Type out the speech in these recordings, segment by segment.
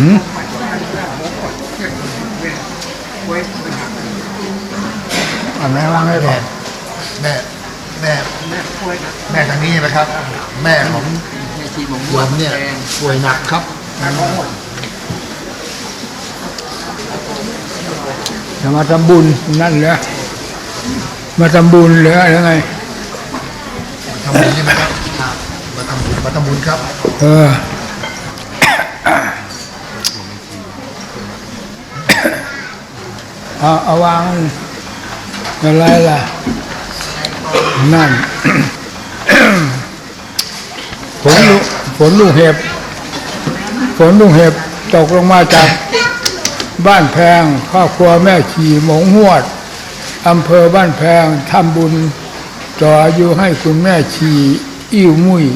หืมอันไหนวางให้ก่อนแม่แม่แม่ทางนี้ใช่ไหมครับ แม่ของในทีมผมโยมเนี่ยป่วยหนักครับจะมาทำบุญนั่นเหรอมาทำบุญเหรอยังไงทำบุญใช่ไหมครับ มาทำบุญมาทำบุญครับ เออเอาเอาวางอะไรล่ะ นั่นฝนลูกฝนลูกเห็บฝนลูกเห็บตกลงมาจากบ้านแพงครอบครัวแม่ขี่หมงหวดอำเภอบ้านแพงทำบุญต่ออายุให้คุณแม่ชีอิ่วมุย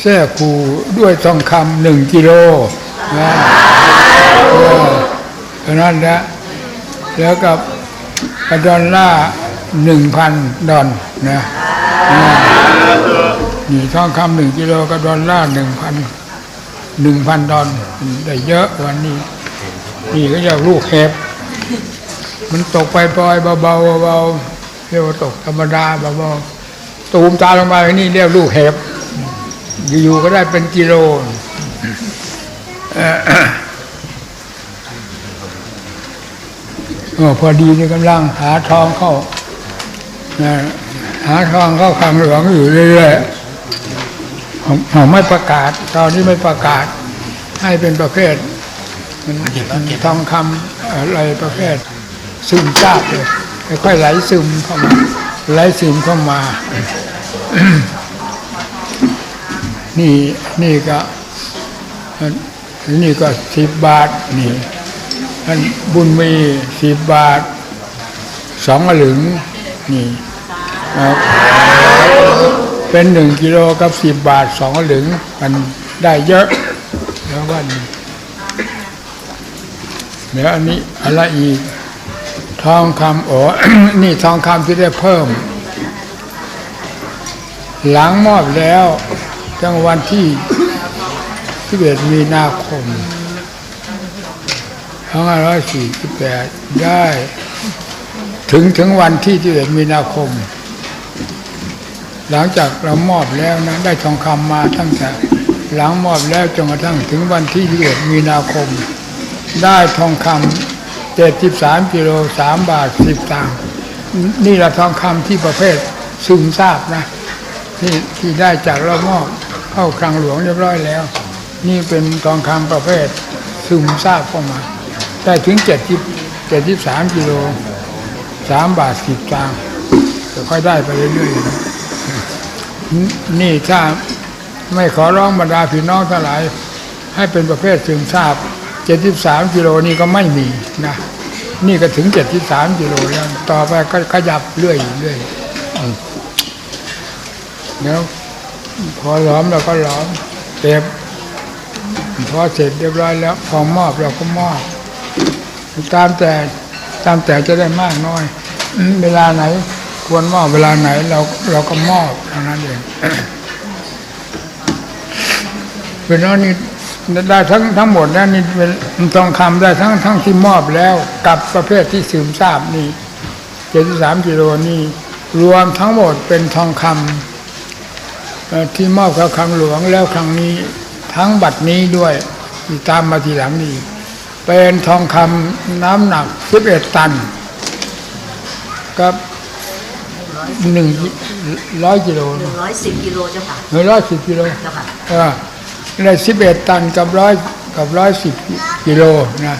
แท้คูด้วยทองคำหนึ่งกิโลนะเท่านั้นนะแล้วกับดอลล่าหนึ่งพันดอลนะนี่ทองคำหนึ่งกิโลกับดอลล่าหนึ่งพันหนึ่งพันดอลได้เยอะวันนี้ นี่ก็จะลูกเห็บมันตกไปปล่อยเบาๆเบาๆเรียกว่าตกธรรมดาเบาๆตูมตาลงมานี่เรียกลูกเห็บ อยู่ๆก็ได้เป็นกิโลเอ่อเอพอดีนี่กำลังหาทองเข้าหาทองเข้าคลังหลวงอยู่เรื่อยๆผมไม่ประกาศ ตอนนี้ไม่ประกาศ ให้เป็นประเภทมันทองคำอะไรประเภท ซึมซาบเลยค่อยไหลซึมเข้ามาไหลซึมเข้ามา นี่นี่ก็อันนี่ก็สิบบาทนี่อันบุญมีสิบบาทสองหลึงนี่เอาเป็นหนึ่งกิโลกับสิบบาทสองหลึงมันได้เยอะแล้ววันเดี๋ยวอันนี้อะไรอีกทองคำโอ้นี่ทองคำที่ได้เพิ่ม หลังมอบแล้ว จังวันที่11มีนาคม2548 ได้ ถึงถึงวันที่11มีนาคม หลังจากเรามอบแล้วนะ ได้ทองคำมาตั้งแต่หลังมอบแล้วจนกระทั่งถึงวันที่11มีนาคม ได้ทองคำ73กิโล3บาท 10ตังค์นี่แหละทองคำที่ประเภทซึมซาบนะที่ที่ได้จากเรามอบ เข้าคลังหลวงเรียบร้อยแล้ว นี่เป็นทองคำประเภทซึมซาบเข้ามาได้ถึงเจ็ดที่เจ็ดที่สามกิโลสามบาทสิบตังค์จะค่อยได้ไปเรื่อยๆน,นี่ถ้าไม่ขอร้องบรรดาพี่น้องทั้งหลาย ให้เป็นประเภทซึมซาบเจ็ดที่สามกิโลนี่ก็ไม่มีนะนี่ก็ถึงเจ็ดที่สามกิโลแล้ว ต่อไปก็ขยับเรื่อยๆเรื่อยว พอหลอมเราก็หลอมเต็มพอเสร็จเรียบร้อยแล้วพอมอบเราก็มอบตามแต่ตามแต่จะได้มากน้อย เวลาไหน ควรมอบเวลาไหนเราเราก็มอบเท่านั้นเองเป็นว่านี่ได้ทั้งทั้งหมดนะนี่เป็นทองคำได้ทั้งทั้งที่มอบแล้ว กับประเภทที่ซึมซาบนี่เจ็ดสามกิโลนี่รวมทั้งหมดเป็นทองคำเอ่อ ที่มอบกับครั้งหลวงแล้วครั้งนี้ทั้งบัตรนี้ด้วยที่ตามมาทีหลังนี้ เป็นทองคำน้ำหนัก 11 ตันกับหนึ่งร้อยกิโลหนึ่งร้อยสิบกิโลเจ้าค่ะหนึ่งร้อยสิบกิโลเจ้าค่ะเออได้สิบเอ็ดตันกับร้อยกับร้อยสิบกิโลนะ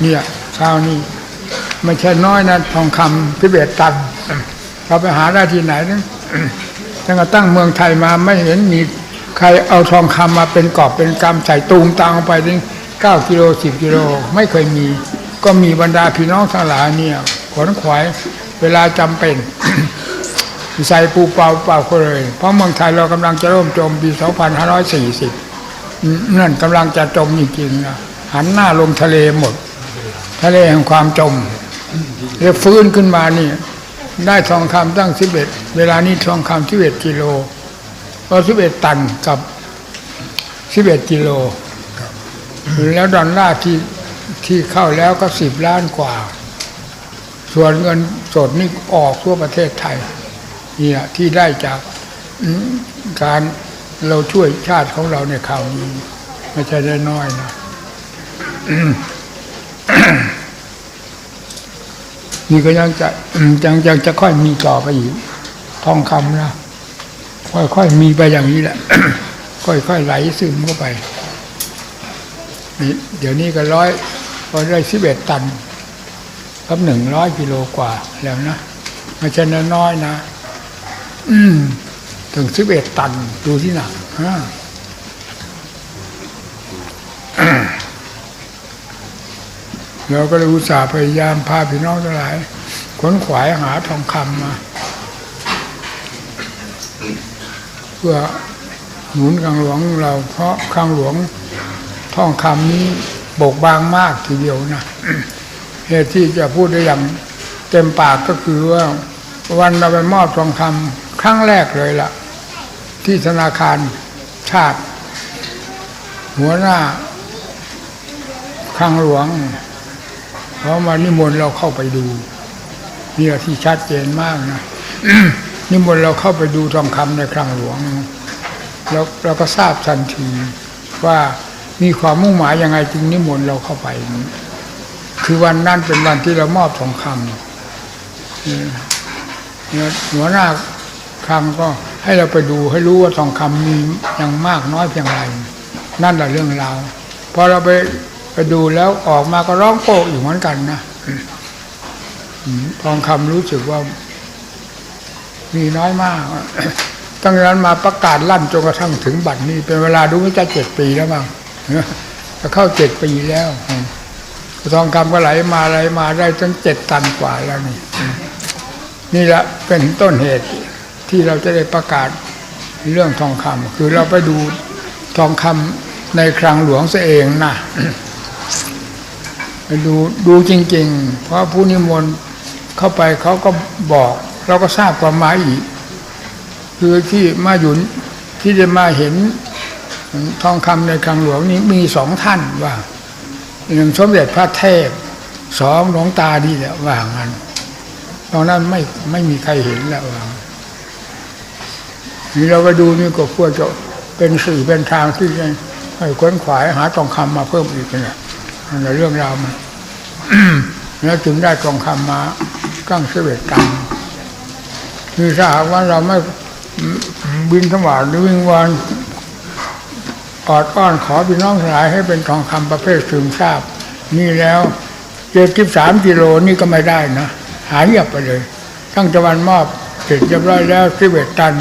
เนี่ยข้าวนี้ไม่ใช่น้อยนะทองคำสิบเอ็ดตันเราไปหาได้ที่ไหนนะ ตั้งแต่ตั้งเมืองไทยมาไม่เห็นมีใครเอาทองคำมาเป็นกอบเป็นกำใส่ตูมตังไปถึงเก้ากิโลสิบกิโลไม่เคยมี ก็มีบรรดาพี่น้องทั้งหลายเนี่ยขนขวายเวลาจำเป็นใส่ปูเปล่าเปล่าก็เลย เพราะเมืองไทยเรากำลังจะร่มจมปี 2540 นั่นกำลังจะจมจริงๆนะหันหน้าลงทะเลหมด ทะเลแห่งความจมแล้วฟื้นขึ้นมานี่ ได้ทองคำตั้ง11เวลานี้ทองคำ11กิโลก็11ตันกับสิบเอ็ดกิโลแล้วดอลลาร์ที่ที่เข้าแล้วก็สิบล้านกว่า ส่วนเงินสดนี่ออกทั่วประเทศไทยเนี่ยที่ได้จากการเราช่วยชาติของเราในข่าวนี้ ไม่ใช่ได้น้อยนะ นี่ก็ยังจะยังยังจะค่อยมีต่อไปอีกทองคำนะค่อยๆมีไปอย่างนี้แหละ ค่อยๆไหลซึมเข้าไปนี่เดี๋ยวนี้ก็ร้อยพอได้สิบเอ็ดตันครับหนึ่งร้อยกิโลกว่าแล้วนะไม่ใช่น้อยๆนะ อืมถึงสิบเอ็ดตันดูที่หนักฮะ เราก็เลยอุตส่าห์พยายามพาพี่น้องทั้งหลายขนขวายหาทองคำมา เพื่อหนุนคลังหลวงเราเพราะคลังหลวงทองคำนี้บกบางมากทีเดียวนะเหตุที่จะพูดได้อย่างเต็มปากก็คือว่าวันเราไปมอบทองคำครั้งแรกเลยล่ะ ที่ธนาคารชาติ หัวหน้าคลังหลวง เพราะมานิมนต์เราเข้าไปดูนี่แหละที่ชัดเจนมากนะนิมนต์เราเข้าไปดูทองคำในคลังหลวงแล้วเราก็ทราบทันทีว่ามีความมุ่งหมายยังไงจึงนิมนต์เราเข้าไป คือวันนั้นเป็นวันที่เรามอบทองคำเนี่ยหัวหน้าคลังก็ให้เราไปดูให้รู้ว่าทองคำมีอย่างมากน้อยเพียงไร นั่นแหละเรื่องราวพอเราไป ไปดูแล้วออกมาก็ร้องโป๊กอยู่เหมือนกันนะทองคำรู้สึกว่า มีน้อยมากตั้งแต่นั้นมาประกาศลั่นจนกระทั่งถึงบัดนี้ เป็นเวลาดูไม่จะเจ็ดปีแล้วมั้งจะเข้าเจ็ดปีแล้วทองคำก็ไหลมาไหลมาได้ตั้งเจ็ดตันกว่าแล้วนี่ นี่แหละเป็นต้นเหตุที่เราจะได้ประกาศเรื่องทองคำคือเราไปดูทองคำในคลังหลวงเสเองนะ ดูดูจริง ๆ เพราะผู้นิมนต์เข้าไปเขาก็บอก เราก็ทราบความหมายอีก คือที่มาอยู่ที่จะมาเห็นทองคำในคลังหลวงนี้มีสองท่านว่าหนึ่งสมเด็จพระเทพสองหลวงตาดีแหละว่างั้นตอนนั้นไม่ไม่มีใครเห็นแล้วว่านี่เราไปดูนี่ก็ควรจะเป็นสื่อเป็นทางที่จะให้ค้นขวายหาทองคำมาเพิ่มอีกเนี่ย ในเรื่องราวมันแล้วจึงได้ทองคำมากั้งเสวตตันคือถ้าหากว่าเราไม่บินสวาดหรือวิงวอนออดอ้อนขอพี่น้องทั้งหลายให้เป็นทองคำประเภทซึมซาบ นี่แล้วเจ็ดสิบสามกิโลนี่ก็ไม่ได้นะหายเงียบไปเลย ตั้งต่วันมอบเสร็จเรียบร้อยแล้วสิบเอ็ดตัน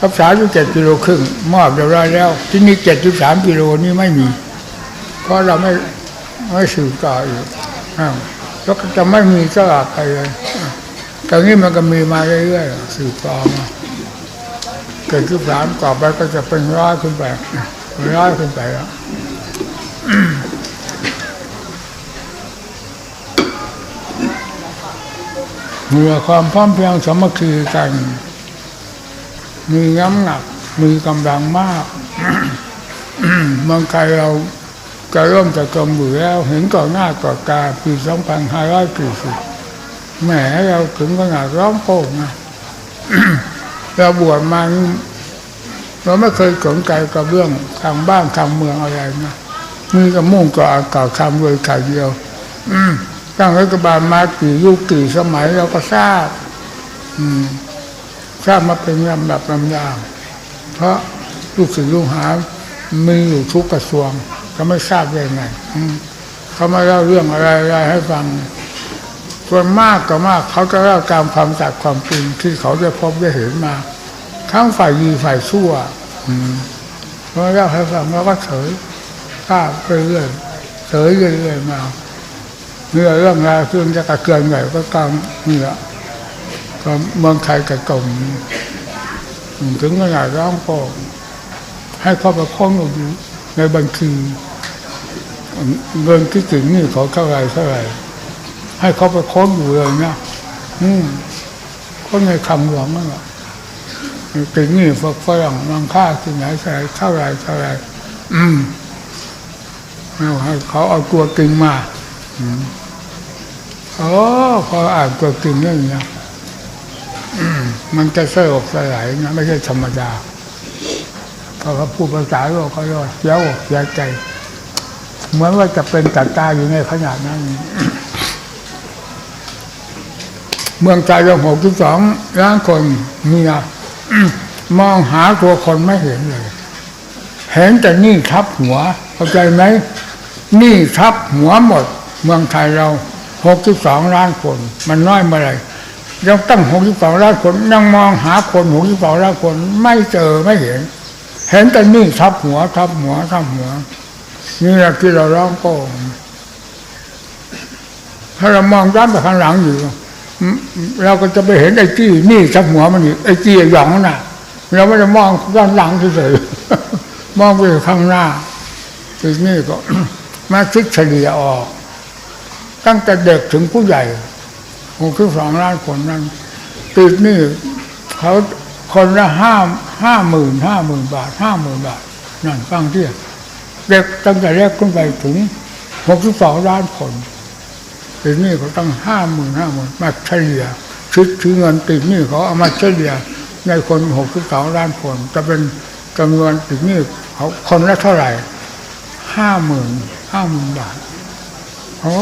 รับสามสิบเจ็ดกิโลครึ่งมอบเรียบร้อยแล้ว ที่นี่เจ็ดสิบสามกิโลนี่ไม่มี เพราะเราไม่ไม่สืบต่ออีกแล้วก็จะไม่มีตลอดไปเลยตอนนี้มันก็มีมาเรื่อยๆสืบต่อมาเกิดขึ้นสามต่อไปก็จะเป็นร้อยขึ้นไปร้อยขึ้นไปแล้วเมื่อความพร้อมเพียงสมัคคีกัน มีน้ำหนัก มีกำลังมากเมืองไทยเรา จะริ่มจะจมอยู่แล้ว เห็นก่อนหน้าก่อนตาปี2540แหมเราถึงขนาดร้องโป่งนะเราบวชมานี่เราไม่เคยสนใจกับเรื่องทางบ้านทางเมืองอะไรนะมีก็มุ่งกับอากาศคำเลยข่าวเดียวตั้งรัฐบาลมากี่ยุคกี่สมัยเราก็ทราบทราบมาเป็นลำดับลำดาเพราะลูกศิษย์ลูกหามีอยู่ทุกกระทรวง ก็ไม่ทราบได้ไงเขามาเล่าเรื่องอะไรอะไรให้ฟังส่วนมากก็มากเขาจะเล่าตามความจากความจริงที่เขาได้พบได้เห็นมาทั้งฝ่ายดีฝ่ายชั่วอืมพอเล่าให้ฟังแล้วก็เฉยทราบไปเรื่อยเฉยเรื่อยๆมาเมื่อเรื่องราวขึ้นจะกระเกือนใหญ่ก็ตามนี่แหละก็เมืองไทยกับกลมถึงขนาดร้องโป่งให้เข้าไปค้นอยู่ในบัญชี เงินที่ถึงนี่ขาเท่าไรเท่าไรให้เขาไปค้นอยู่เลยนะอืมค้นในคำหลวงนั่นแหละติดหนี้ฝึกฝรั่งมังค่าที่ไหนใส่เท่าไรเท่าไรอืมเอาให้เขาเอาตัวจริงมาอืมโอ้พออ่านตัวจริงอย่งเงี้ยอืมมันจะเสลบสลายนะไม่ใช่ธรรมดาพอเขาพูดภาษาโลกเขาเรียกเสียวเสียใจ เหมือนว่าจะเป็นตัดตาอยู่ในขนาดนั้น เมืองใจเราหกที่สองล้านคนเมียมองหาตัวคนไม่เห็นเลย เห็นแต่นี่ทับหัว เข้าใจไหมนี่ทับหัวหมด เมืองไทยเราหกที่สองล้านคน มันน้อยเมื่อไรยังตั้งหกที่สองล้านคนยังมองหาคนหกที่สองล้านคน ไม่เจอไม่เห็น เห็นแต่นี่ทับหัวทับหัวทับหัว นี่แหละที่เราร้องโกงถ้าเรามองย้อนไปข้างหลังอยู่ เราก็จะไปเห็นไอ้จี้นี่ทับหัวมันอีกไอ้จี้ไอ้หยองน่ะ เราไม่ได้มองด้านหลังเฉยๆมองไปข้างหน้าทีนี่ก็มาคิดเฉลี่ยออก ตั้งแต่เด็กถึงผู้ใหญ่หกสองล้านคนนั้นติดนี่เขาคนละห้าห้าหมื่นห้าหมื่นบาทห้าหมื่นบาทนั่นฟังเที่ย เด็กตั้งแต่เล็กขึ้นไปถึงหกสิบสองล้านคนติดหนี่เขาตั้งห้าหมื่นห้าหมื่นมาเฉลี่ยคิดถึงเงินติดหนี่เขาเอามาเฉลี่ยในคนหกสิบสองล้านคน จะเป็นจำนวนติดหนี้เขาคนละเท่าไหร่ห้าหมื่นห้าหมื่นบาทโอ้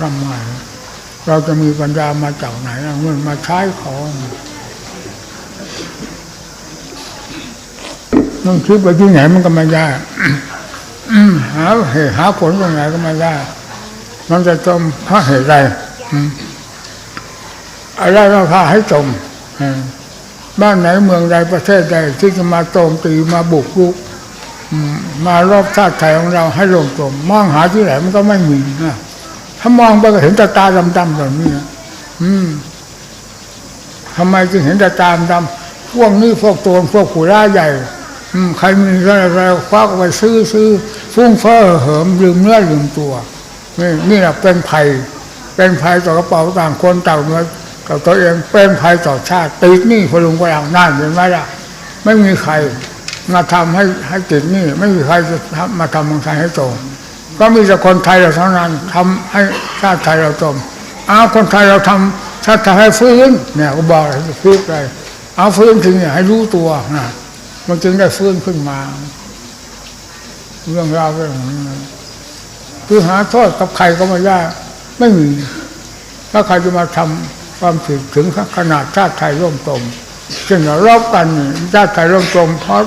ทำไมเราจะมีปัญญามาจากไหนเอาเงินมาใช้เขาต้องคิดไปที่ไหนมันก็ไม่ได้ หาเหตุหาผลตรงไหนก็ไม่ได้ มันจะจมเพราะเหตุใดอะไรก็พาให้จมบ้านไหนเมืองใดประเทศใดที่จะมาโจมตีมาบุกรุกมารอบชาติไทยของเราให้ลงจมมองหาที่ไหนมันก็ไม่มีนะถ้ามองไปก็เห็นต่ตาดำๆแบบนี้นะทำไมจึงเห็นต่ตาดำพวกนี้พวกโจรพวกผู้ร้ายใหญ่ใครมีอะไรควักไปซื้อซื้อ ฟุ้งเฟ้อเหิมลืมเนื้อลืมตัว นี่นี่แหละเป็นภัย เป็นภัยต่อกระเป๋าต่างคนต่างเงินกับตัวเองเป็นภัยต่อชาติติดหนี้พลุงพลังนั่นเห็นไหมล่ะไม่มีใครมาทำให้ให้ติดหนี้ไม่มีใครจะมาทำเมืองไทยให้โตก็มีแต่คนไทยเราเท่านั้นทำให้ชาติไทยเราจมเอาคนไทยเราทำชาติไทยให้ฟื้นเนี่ยก็บอกให้ฟื้นไปเอาฟื้นถึงเนี่ยให้รู้ตัวนะมันจึงได้ฟื้นขึ้นมา เรื่องราวเรื่องนี้คือหาโทษกับใครก็ไม่ได้ไม่มี ถ้าใครจะมาทำความผิดถึงขนาดชาติไทยร่วมจมเช่นรารบกันชาติไทยร่วมจมเพราะ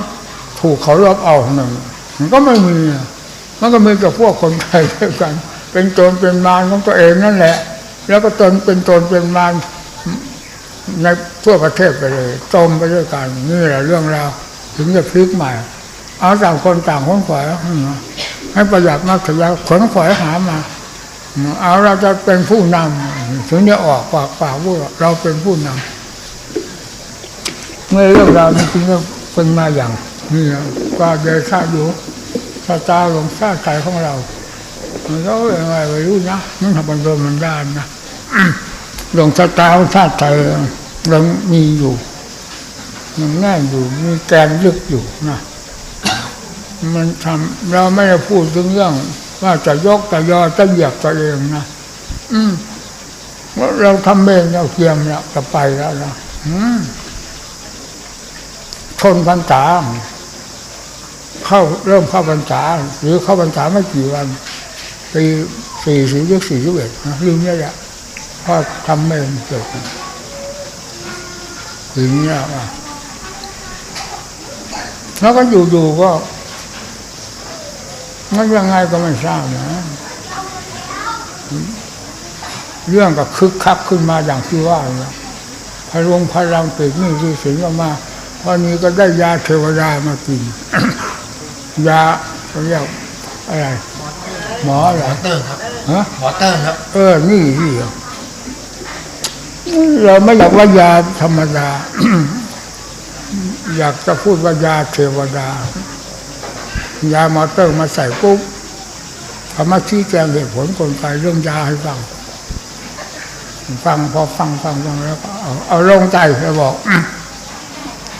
ถูกเขารอบเอาหนึ่งมันก็ไม่มีมันก็มีแต่พวกคนไทยด้วยกัน เป็นตนเป็นมารของตัวเองนั่นแหละ แล้วก็ตนเป็นตนเป็นมารในทั่วประเทศไปเลยจมไปด้วยกันนี่แหละเรื่องราวถึงจะพลิกใหม่ เอาต่างคนต่างคนขวายให้ประหยัดมากถึงแล้วขนขวายหามา เอาเราจะเป็นผู้นำถึงจะออกปากปากว่าเราเป็นผู้นำเมื่อเรื่องราวนี้จริงๆเป็นมาอย่างนี้นะก็เดชะอยู่ชะตาลงชาติใจของเรามันก็ยังไงไม่รู้นะมันทำมันโดนมันด้านนะลงชะตาของชาติไทยเรามีอยู่มันแน่อยู่มีแกนลึกอยู่นะ มันทำเราไม่ได้พูดถึงเรื่อง ว่าจะยกจะยอจะเหยียบตัวเองนะอืมเราทำเองเราเทียมแล้วจะไปแล้วนะอืมชนพรรษาเข้าเริ่มเข้าพรรษาหรือเข้าพรรษาไม่กี่วันปีสี่สิบยี่สี่สิบเอ็ดนะลืมแล้วแหละเพราะทำเองเกิดถึงเนี่ยว่าแล้วก็อยู่ๆก็ มันยังไงก็ไม่ทราบนะ เรื่องก็คึกคักขึ้นมาอย่างที่ว่าเนี่ยพลวงพลังติดนี่ที่สิงก็มาพอนี้ก็ได้ยาเทวดามากิน ยาเขาเรียกอะไร หมอเหรหมออเติ้งครับฮะหมอเติ้งครับ เออ นี่ที่เราไม่อยากว่ายาธรรมดา อยากจะพูดว่ายาเทวดา ยามอเตอร์มาใส่ปุ๊บเขามาชี้แจงเหตุผลกลไกเรื่องยาให้ฟังฟังพอฟังฟังฟังแล้วก็เอาเอาลงใจแล้วบอก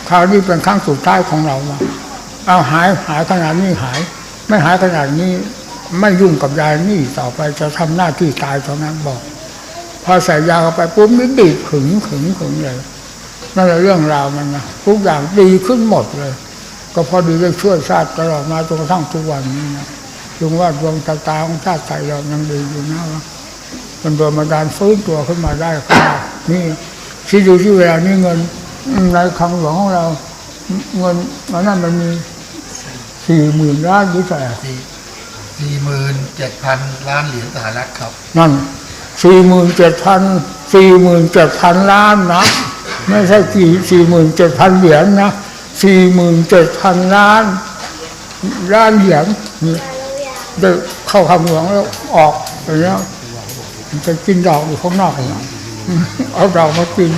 คราวนี้เป็นครั้งสุดท้ายของเรามาเอาหายหายขนาดนี้หาย ไม่หายขนาดนี้ ไม่ยุ่งกับยานี่ต่อไปจะทำหน้าที่ตายเท่านั้นบอก พอใส่ยาเข้าไปปุ๊บนี่ดีดขึงขึงขึงเลยนั่นแหละเรื่องราวมันนะทุกอย่างดีขึ้นหมดเลย ก็พอดีได้ช่วยชาติตลอดมาจนกระทั่งทุกวันนี้นะจึงว่าดวงตาตาของชาติไทยเรายังดีอยู่นะวะมันโดนมาดานฟื้นตัวขึ้นมาได้ขนาดนี่ที่ดูที่เวลานี้เงินในคลังหลวงของเรา เงินมันนั่นมันมีสี่หมื่นล้านหรือเท่าไหร่สี่สี่หมื่นเจ็ดพันล้านเหรียญสหรัฐครับ นั่นสี่หมื่นเจ็ดพันสี่หมื่นเจ็ดพันล้านนะ ไม่ใช่กี่สี่หมื่นเจ็ดพันเหรียญนะ สี่หมื่นเจ็ดพันล้านล้านเหรียญนี่ได้เข้าคำหลวงแล้วออกไปแล้วมันจะกินดอกอยู่ข้างนอกนะเอาดอกมากิน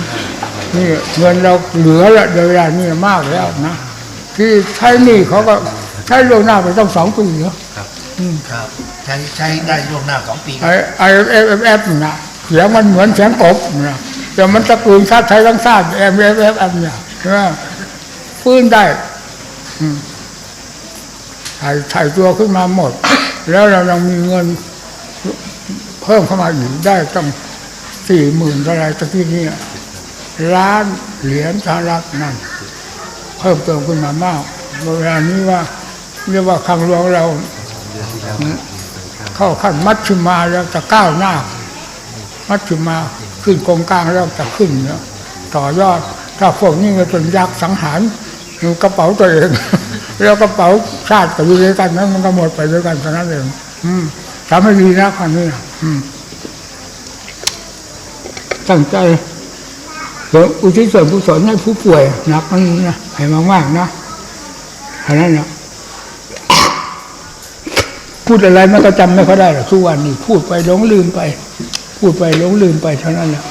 นี่เงินเราเหลือละเดี๋ยวเวลานี่มากแล้วนะที่ใช้หนี่เขาก็ใช้ล่วงหน้าไปต้องสองปีเนาะครับใช้ใช้ได้ล่วงหน้าสองปีไอไอเอฟเอฟเอฟนะเสียงมันเหมือนเสียงกบนะแต่มันตะกูลชาติไทยทั้งชาติเอฟเอฟเอฟเอฟเนี่ยใช่ไหม ฟื้นได้ถ่ายถ่ายตัวขึ้นมาหมด แล้วเรายังมีเงิน เพิ่มเข้ามาอีกได้ตั้งสี่หมื่นอะไรตะกี้นี้ล้านเหรียญสหรัฐนั่นเพิ่มเติมขึ้นมามากเวลานี้ว่าเรียกว่าคำหลวงเราเข้าขั้นมัชฌิมาแล้วจะก้าวหน้า มัชฌิมาขึ้นกองกลางแล้วจะขึ้นเนาะต่อยอดถ้าพวกนี้มันเป็นยักษ์สังหาร กระเป๋าตัวเอง แล้วกระเป๋าชาติก็อยู่ด้วยกันนั้นมันก็หมดไปด้วยกันเท่านั้นเองอืมทำให้ดีนะคราวนี้อืมตั้งใจเดี๋ยวอุทิศส่วนกุศลให้ผู้ป่วยหนักมันนี้นะให้มากๆนะเท่านั้นนะพูดอะไรมันก็จำไม่ค่อยได้หรอกทุกวันนี้พูดไปหลงลืมไป พูดไปหลงลืมไปเท่านั้นแหละ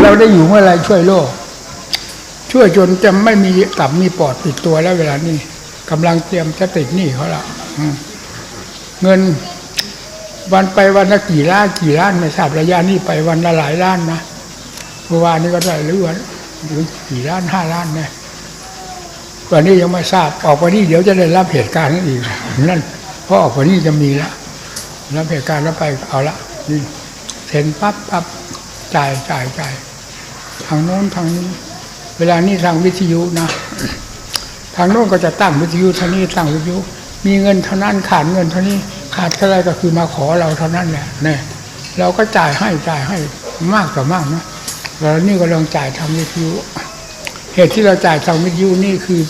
เราได้อยู่เมื่อไรช่วยโลก ช่วยจนจะไม่มีตับมีปอดติดตัวแล้วเวลานี้กำลังเตรียมจะติดหนี้เขาละเงินวันไปวันละกี่ล้านกี่ล้านไม่ทราบระยะนี้ไปวันละหลายล้านนะเมื่อวานนี้ก็ได้หรือวันหรือกี่ล้านห้าล้านเนี่ยวันนี้ยังไม่ทราบออกไปนี่เดี๋ยวจะได้รับเหตุการณ์นั้นอีกนั่นเพราะออกไปนี่จะมีละรับเหตุการณ์แล้วไปเอาละนี่เซ็นปั๊บปั๊บ จ่ายจ่ายจ่ายทางโน้นทางนี้ เวลานี้ทางวิทยุนะ ทางโน้นก็จะตั้งวิทยุทางนี้ตั้งวิทยุ มีเงินเท่านั้นขาดเงินเท่านี้ขาดเท่าไรก็คือมาขอเราเท่านั้นแหละเนี่ยเราก็จ่ายให้จ่ายให้มากต่อมากนะแล้วนี่ก็ลองจ่ายทางวิทยุ เหตุที่เราจ่ายทางวิทยุนี่คือ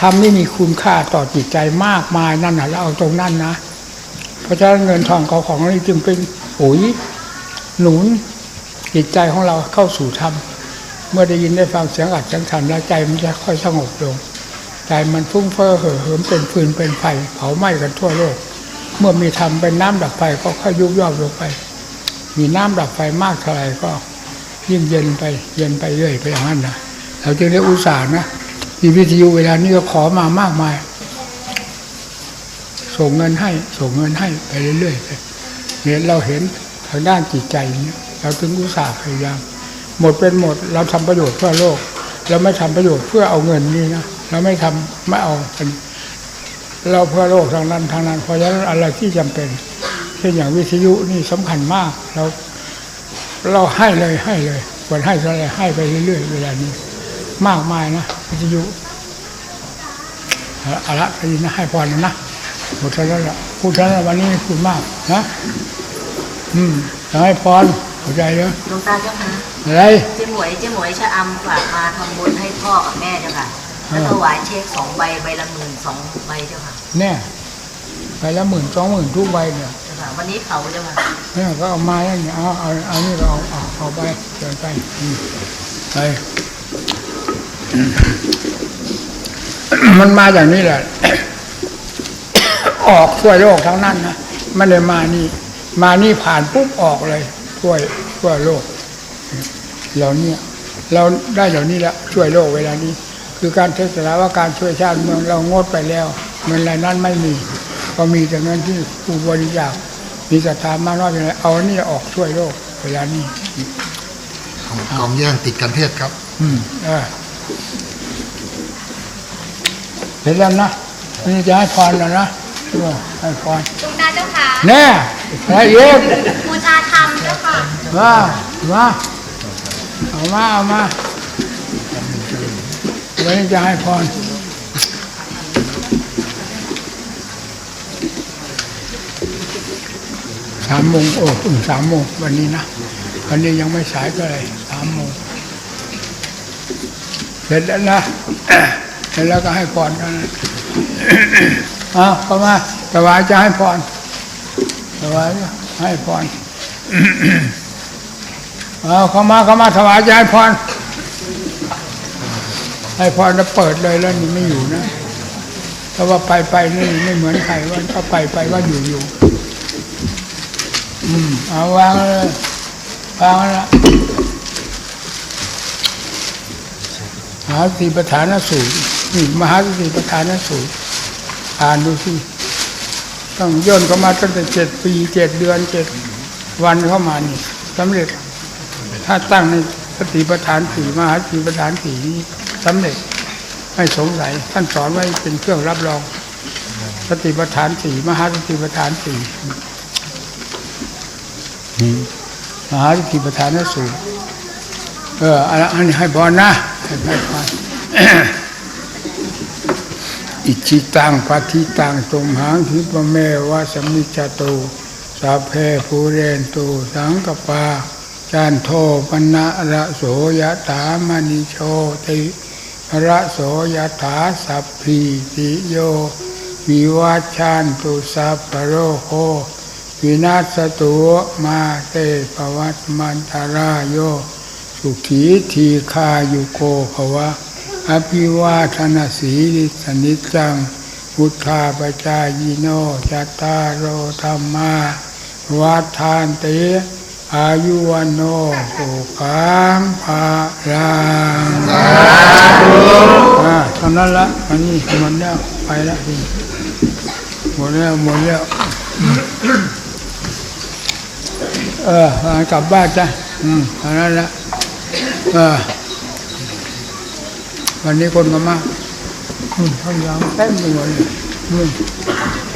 ทำนี่มีคุณค่าต่อจิตใจมากมายนั่นนะเราเอาตรงนั้นนะ เพราะฉะนั้นเงินทองเขาของนี่จึงเป็นปุ๋ยหนุน จิตใจของเราเข้าสู่ธรรมเมื่อได้ยินได้ฟังเสียงอัดเสียงธรรมแล้วใจมันจะค่อยสงบลงใจมันฟุ้งเฟ้อเห่อเหิมเป็นฟืนเป็นไฟเผาไหม้กันทั่วโลก เมื่อมีธรรมเป็นน้ำดับไฟก็ค่อยยุบย่อลงไป มีน้ำดับไฟมากเท่าไหร่ก็ยิ่งเย็นไปเย็นไปเรื่อยไปอย่างนั้นนะเราจึงได้อุตส่าห์นะมีวิทยุเวลานี้ก็ขอมามากมาย ส่งเงินให้ส่งเงินให้ไปเรื่อยๆไปเนี่ยเราเห็นทางด้านจิตใจเนี่ย เราถึงอุตส่าห์พยายามหมดเป็นหมด เราทำประโยชน์เพื่อโลก เราไม่ทำประโยชน์เพื่อเอาเงินนี่นะเราไม่ทำไม่เอาเราเพื่อโลกทางนั้นทางนั้น เพราะฉะนั้นอะไรที่จำเป็นเช่นอย่างวิทยุนี่สำคัญมากเราเราให้เลยให้เลยควรให้เท่าไรให้ไปเรื่อยๆเวลานี้ มากมายนะวิทยุเอาเอาละไปนะให้พรนะหมดแล้วละพูดแล้วละวันนี้พูดมากนะ อืมให้พร เข้าใจเยอะหลวงตาเจ้าค่ะอะไร เจ๊หมวยเจ๊หมวยชะอำฝากมาทำบุญให้พ่อกับแม่เจ้าค่ะอ่าแล้วถวายเช็คสองใบใบละหมื่นสองใบเจ้าค่ะเนี่ยไปละหมื่นสองหมื่นทุกใบเนี่ยเจ้าค่ะวันนี้เผาเจ้าค่ะเนี่ยก็เอามาแล้วเนี่ยเอาเอาเอานี่เราเอาเอาเอาไปเดินไปอืมไปมันมาอย่างนี้แหละ ออกทั่วโลกทั้งนั้นนะไม่ได้มานี่ มานี่ผ่านปุ๊บออกเลย ทั่วทั่วโลก เหล่านี้เราได้เหล่านี้แล้วช่วยโลกเวลานี้ คือการเทศนาว่าการช่วยชาติเมืองเรางดไปแล้ว เงินรายนั้นไม่มี ก็มีแต่เงินที่ผู้บริจาคมีศรัทธามากน้อยเป็นไรเอาอันนี้ออกช่วยโลกเวลานี้ของกองแย่งติดกันเทศครับ อืมเออเห็นแล้วนะนี่จะให้พรแล้วนะเออให้พรดวงตาเจ้าค่ะแน่ อะไรเย็บบูชาธรรมเจ้าค่ะมามาเอามาเอามาวันนี้จะให้พรสามโมงโอ้ถึงสามโมงวันนี้นะ วันนี้ยังไม่สายก็เลยสามโมงเสร็จแล้วนะเสร็จแล้วก็ให้พรเท่านั้นเอาเข้ามาถวายจะให้พรถ วายให้พรเอาเข้ามาเข้ามาถวายจะให้พร ให้พรแล้วเปิดเลยแล้วนี่ไม่อยู่นะถ้าว่าไปไปนี่ไม่เหมือนใครว่าถ้าไปไปว่าอยู่อยู่อืมเอาวางเลยวางแล้วมหาสติปัฏฐานสูตรนี่มหาสติปัฏฐานสูตรอ่านดูสิ ต้องย่นเข้ามาตั้งแต่เจ็ดปีเจ็ดเดือนเจ็ดวันเข้ามานี่สำเร็จ ถ้าตั้งในสติปัฏฐานสี่มหาสติปัฏฐานสี่นี้สำเร็จไม่สงสัยท่านสอนไว้เป็นเครื่องรับรอง สติปัฏฐานสี่มหาสติปัฏฐานสี่มหาสติปัฏฐานสูตรเอออันนี้ให้พรนะให้ให้พร อิจิตังปฏิตังตุมหังทิปเมวะสมมิจโตสัพเพภูเรนตุสังกปาจันโทปนะระโสยถามณิโชติระโสยถาสัพพิติโยวิวัชชันตุสัพพโรโควินาศตุมาเตปวัตมันตรายโยสุขีทีคายุโกภวะ อภิวาทนาสีลิสนิจังพุทธาปจายโนจัตตารโอธรรมาวัฏานเตอายุวันโนสุขังภาลังอ่าเท่านั้นละอันนี้หมดแล้วไปแล้วพี่หมดแล้วหมดแล้วเออกลับบ้านจ้ะอืมเท่านั้นละเออ วันนี้คนก็มากอืมเขายางเต็มไปหมดเลย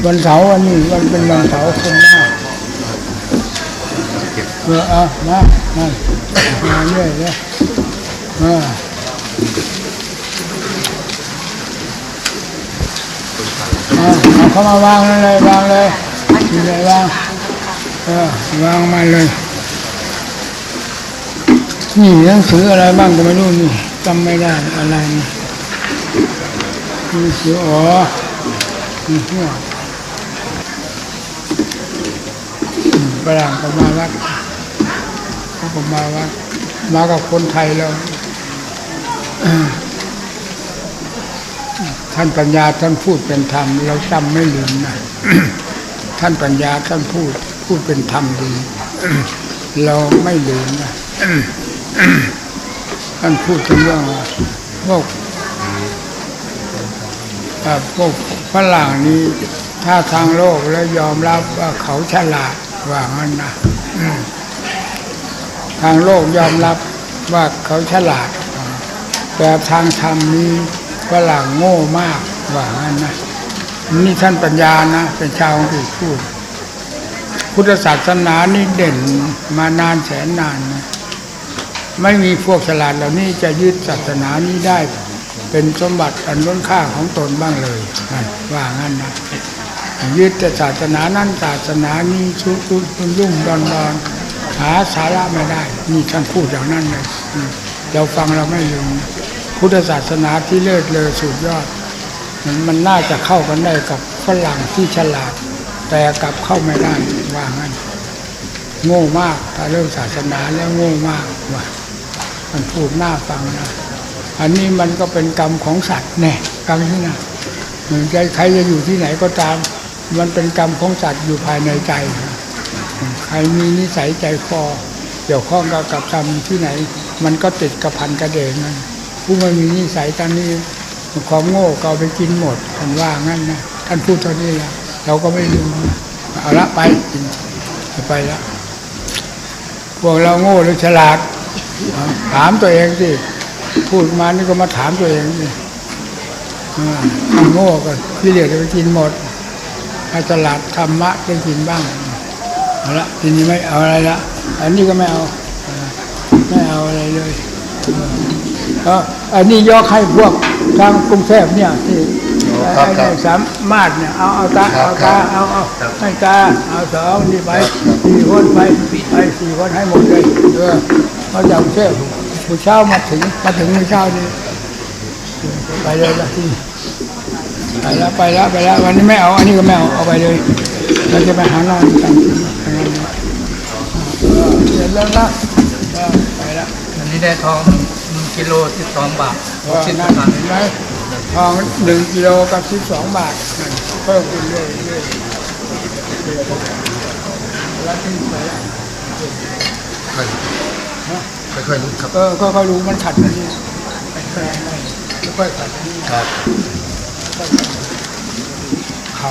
วันเสาร์วันนี้วันเป็นวันเสาร์คนมากเออเอามามามาเรื่อยเลยมาเอาเอาเข้ามาวางเลยวางเลยมีอะไรวางเออวางมาเลยนี่หนังสืออะไรบ้างก็ไม่รู้นี่ จำไม่ได้อะไรนี่หนังสืออ๋อนี่หัวอืมฝรั่งก็มาวัดเขาก็มาวัดมากับคนไทยแล้วท่านปัญญาท่านพูดเป็นธรรม เราจำไม่ลืมนะท่านปัญญาท่านพูดพูดเป็นธรรมดี เราไม่ลืมนะ ท่านพูดถึงเรื่องว่าพวกพวกฝรั่งนี้ ถ้าทางโลกแล้วยอมรับว่าเขาฉลาดว่างั้นนะทางโลกยอมรับว่าเขาฉลาด แต่ทางธรรมนี้ฝรั่งโง่มากว่างั้นนะนี่ท่านปัญญานะ เป็นชาวอังกฤษพูด พุทธศาสนานี่เด่นมานานแสนนานนะ ไม่มีพวกฉลาดเหล่านี้จะยึดศาสนานี้ได้ เป็นสมบัติอันล้นค่าของตนบ้างเลยนั่นว่างั้นนะยึดแต่ศาสนานั้นศาสนานี้ชุกชุกรุ่มดอนดอนหาสาระไม่ได้นี่ท่านพูดอย่างนั้นเลยเราฟังเราไม่ลืมพุทธศาสนาที่เลิศเลอสุดยอด มันมันน่าจะเข้ากันได้กับฝรั่งที่ฉลาด แต่กลับเข้าไม่ได้ว่างั้นโง่มากถ้าเรื่องศาสนาแล้วโง่มากว่า มันพูดหน้าฟังนะ อันนี้มันก็เป็นกรรมของสัตว์แน่กรรมที่นะเหมือนใจใครจะอยู่ที่ไหนก็ตาม มันเป็นกรรมของสัตว์อยู่ภายในใจ ใครมีนิสัยใจคอเกี่ยวข้องกับกับทำที่ไหน มันก็ติดกับพันกระเดงนั่นผู้ไม่มีนิสัยตอนนี้ความโง่ก็เอาไปกินหมดท่านว่างั้นนะท่านพูดเท่านี้แหละเราก็ไม่รู้เอาละไปไปล้วพวกเราโง่หรือฉลาด ถามตัวเองสิพูดมานี่ก็มาถามตัวเองสิอ่าถ้าโง่ก็กิเลสจะไปกินหมดถ้าฉลาดธรรมะได้กินบ้างเอาละทีนี้ไม่เอาอะไรละอันนี้ก็ไม่เอาอ่าไม่เอาอะไรเลยเอออันนี้ยกให้พวกทางกรุงเทพเนี่ยที่ครับไอ้ครัเนี่ยบสามารถเนี่ยเอาเอาตาครับเอาครัตาบเอาเอาครับให้ตาเอาสองนี่ไปครับครับสี่คนไปไปสี่คนให้หมดเลยเออ มาจากกรุงเทพผู้เช้ามาถึงมาถึงมื้อเช้านี่ไปเลยละที่ไปแล้วไปแล้วไปแล้ววันนี้ไม่เอาอันนี้ก็ไม่เอาเอาไปเลยเราจะไปหานอนกันทางนั้นเออเสร็จแล้วนะเออไปแล้วอันนี้ได้ทองหนึ่งกิโลที่สองบาทว่าชิ้นนั่ละนพันเห็นไหมทองหนึ่งกิโลกับสิบสองบาทนั่นเพิ่มขึ้นเรื่อยๆเรื่อยๆแล้วที่ไหนอะ ค่อยค่อยๆลุกครับ เออก็ก็รู้มันขัดกันนี่ค่อยๆไม่ค่อยๆขัดกันนี่ครับ เขา